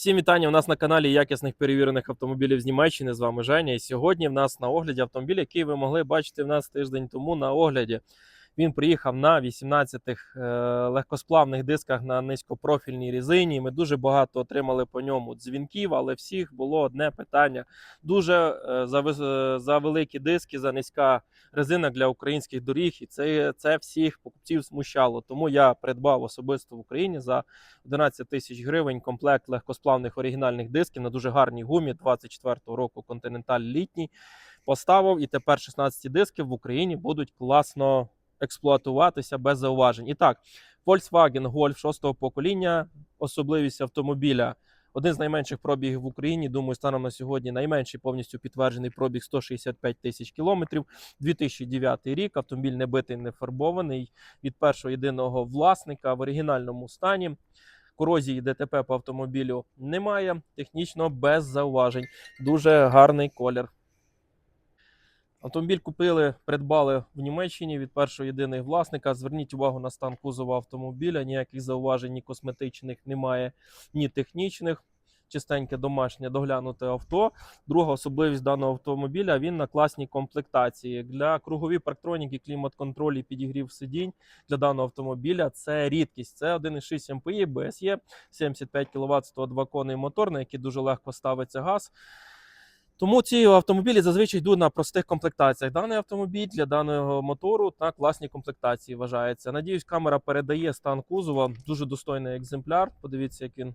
Всім вітання. У нас на каналі якісних перевірених автомобілів з Німеччини. З вами Женя. І сьогодні в нас на огляді автомобіль, який ви могли бачити в нас тиждень тому на огляді. Він приїхав на 18-х е, легкосплавних дисках на низькопрофільній резині. Ми дуже багато отримали по ньому дзвінків, але всіх було одне питання: дуже е, за, е, за великі диски, за низька резина для українських доріг. І це, це всіх покупців смущало. Тому я придбав особисто в Україні за 11 тисяч гривень комплект легкосплавних оригінальних дисків на дуже гарній гумі 24-го року Continental літній. Поставив і тепер 16 диски в Україні будуть класно експлуатуватися без зауважень. І так, Volkswagen Golf 6 покоління, особливість автомобіля. Один з найменших пробігів в Україні. Думаю, станом на сьогодні найменший повністю підтверджений пробіг 165 тисяч кілометрів. 2009 рік. Автомобіль не битий, не фарбований від першого єдиного власника в оригінальному стані. Корозії ДТП по автомобілю немає. Технічно без зауважень. Дуже гарний колір. Автомобіль купили, придбали в Німеччині від першого єдиного власника. Зверніть увагу на стан кузова автомобіля. Ніяких зауважень, ні косметичних немає, ні технічних. Чистеньке домашнє доглянуте авто. Друга особливість даного автомобіля він на класній комплектації. Для кругові парктроніки, клімат-контроль і підігрів сидінь для даного автомобіля це рідкість. Це 1,6 МПІ, БСЄ, 75 кВт 102 коней мотор, на який дуже легко ставиться газ. Тому ці автомобілі зазвичай йдуть на простих комплектаціях. Даний автомобіль для даного мотору на класній комплектації вважається. Надіюсь, камера передає стан кузова. Дуже достойний екземпляр. Подивіться, як він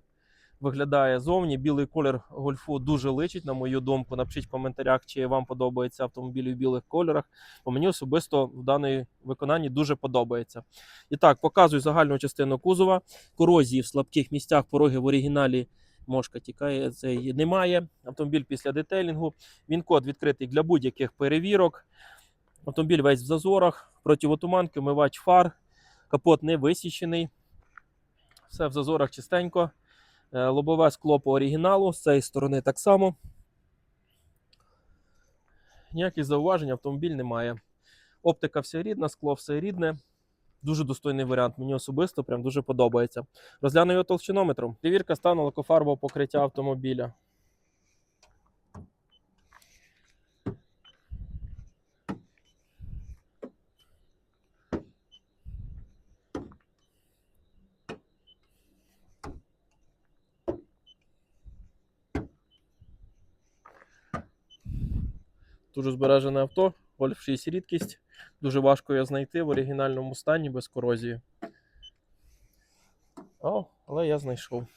виглядає зовні. Білий колір гольфу дуже личить, на мою думку. Напишіть в коментарях, чи вам подобається автомобіль у білих кольорах. Бо мені особисто в даній виконанні дуже подобається. І так, показую загальну частину кузова. Корозії в слабких місцях пороги в оригіналі мошка тікає, це немає. Автомобіль після детейлінгу. Він код відкритий для будь-яких перевірок. Автомобіль весь в зазорах, противотуманки, вмивач фар, капот не висічений. Все в зазорах чистенько. Е, Лобове скло по оригіналу, з цієї сторони так само. Ніяких зауважень автомобіль немає. Оптика вся рідна, скло все рідне. Дуже достойний варіант. Мені особисто прям дуже подобається. Розгляну його толщинометром. Перевірка стану лакофарбового покриття автомобіля. Дуже збережене авто. Golf 6 рідкість. Дуже важко його знайти в оригінальному стані без корозії. О, але я знайшов.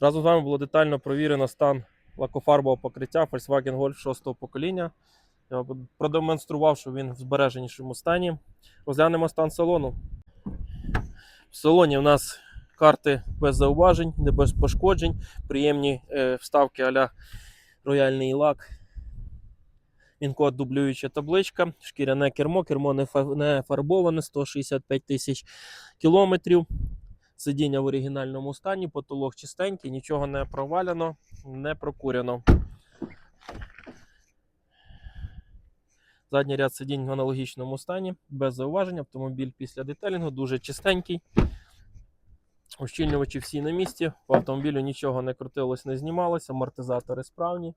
Разом з вами було детально провірено стан лакофарбового покриття Volkswagen Golf 6 покоління. Я продемонстрував, що він в збереженішому стані. Розглянемо стан салону. В салоні у нас карти без зауважень, не без пошкоджень, приємні е, вставки а-ля рояльний лак. Він-код дублююча табличка, шкіряне кермо, кермо не, фарбоване, 165 тисяч кілометрів. Сидіння в оригінальному стані, потолок чистенький, нічого не проваляно, не прокурено. Задній ряд сидінь в аналогічному стані, без зауважень. Автомобіль після детелінгу дуже чистенький. Ущільнювачі всі на місці. По автомобілю нічого не крутилось, не знімалось, амортизатори справні.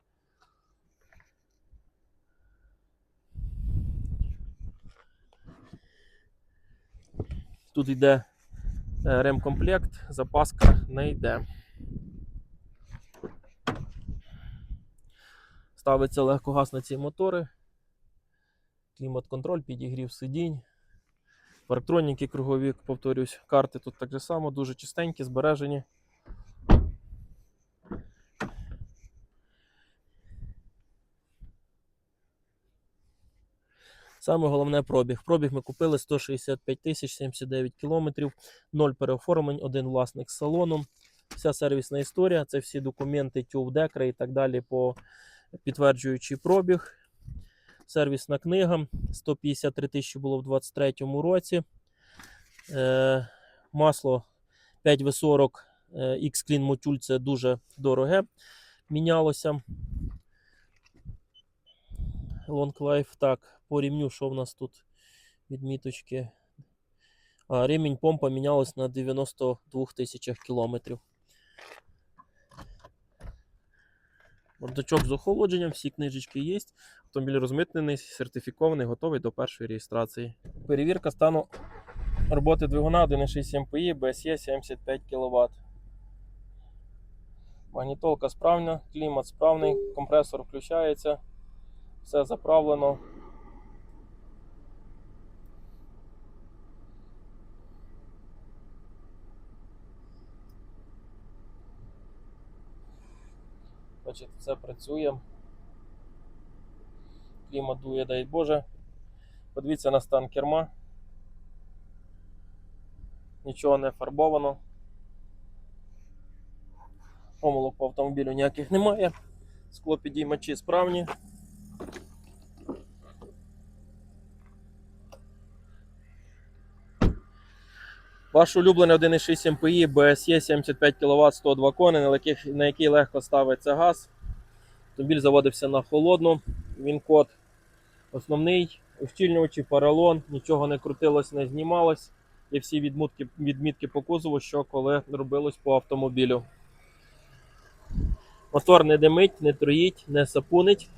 Тут йде е, ремкомплект, запаска не йде. Ставиться легкогаз на ці мотори. Клімат-контроль, підігрів сидінь. Парктроніки кругові, повторюсь, карти тут так же само, дуже чистенькі, збережені. Саме головне пробіг. Пробіг ми купили 165 тисяч 79 кілометрів, 0 переоформлень, один власник з салоном. Вся сервісна історія, це всі документи, тюв, декри і так далі по підтверджуючи пробіг. Сервісна книга 153 тисячі було в 2023 році. Е, масло 5В40 е, X-Clean Motul це дуже дороге. Мінялося. Long Life. Так, по рівню, що в нас тут відміточки. А ремінь помпа мінялась на 92 тисячах кілометрів. Бардачок з охолодженням, всі книжечки є. Автомобіль розмитнений, сертифікований, готовий до першої реєстрації. Перевірка стану роботи двигуна 1.6 МПІ, BSE 75 кВт. Магнітолка справна, клімат справний, компресор включається, все заправлено. Бачите, все працює. Клімат дує, дай Боже. Подивіться на стан керма. Нічого не фарбовано. Помилок по автомобілю ніяких немає. Склопідіймачі справні. Ваш улюблений 1.6 МПІ BSE 75 кВт 102 кони, на який легко ставиться газ. Автомобіль заводився на холодну. Він код основний, ущільнювачі, поролон, нічого не крутилось, не знімалось. Є всі відмітки, відмітки по кузову, що коли робилось по автомобілю. Мотор не димить, не троїть, не сапунить.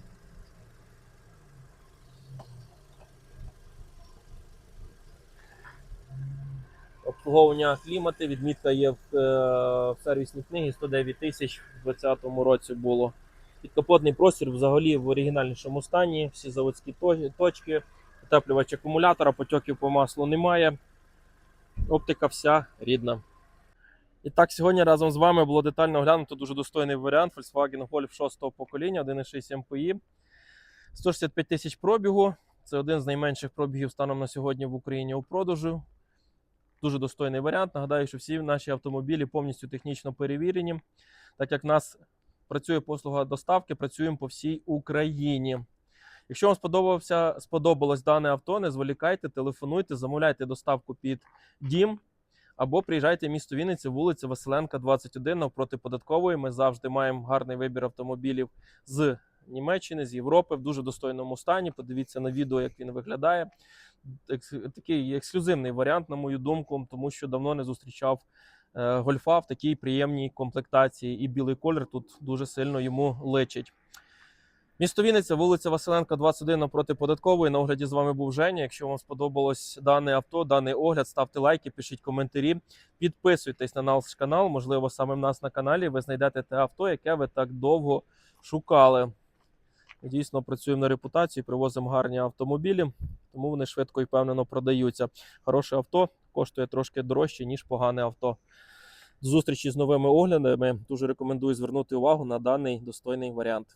Обслуговування клімати, відмітка є в, е, в сервісній книгі 109 тисяч в 2020 році було. Підкапотний простір взагалі в оригінальнішому стані, всі заводські точки, утеплювач акумулятора, потьоків по маслу немає. Оптика вся рідна. І так, сьогодні разом з вами було детально оглянуто дуже достойний варіант Volkswagen Golf 6 покоління 1.6 MPI. 165 тисяч пробігу. Це один з найменших пробігів станом на сьогодні в Україні у продажу. Дуже достойний варіант. Нагадаю, що всі наші автомобілі повністю технічно перевірені. Так як в нас працює послуга доставки, працюємо по всій Україні. Якщо вам сподобався, сподобалось дане авто, не зволікайте, телефонуйте, замовляйте доставку під дім або приїжджайте в місто Вінниця, вулиця Василенка, 21 навпроти податкової. Ми завжди маємо гарний вибір автомобілів з Німеччини, з Європи в дуже достойному стані. Подивіться на відео, як він виглядає. Такий ексклюзивний варіант, на мою думку, тому що давно не зустрічав е, гольфа в такій приємній комплектації, і білий колір тут дуже сильно йому личить. Місто Вінниця, вулиця Василенка, 21 напроти податкової. На огляді з вами був Женя. Якщо вам сподобалось дане авто, даний огляд, ставте лайки, пишіть коментарі, підписуйтесь на наш канал. Можливо, саме в нас на каналі ви знайдете те авто, яке ви так довго шукали. Дійсно працюємо на репутації, привозимо гарні автомобілі, тому вони швидко і впевнено продаються. Хороше авто коштує трошки дорожче, ніж погане авто. До зустрічі з новими оглядами. Дуже рекомендую звернути увагу на даний достойний варіант.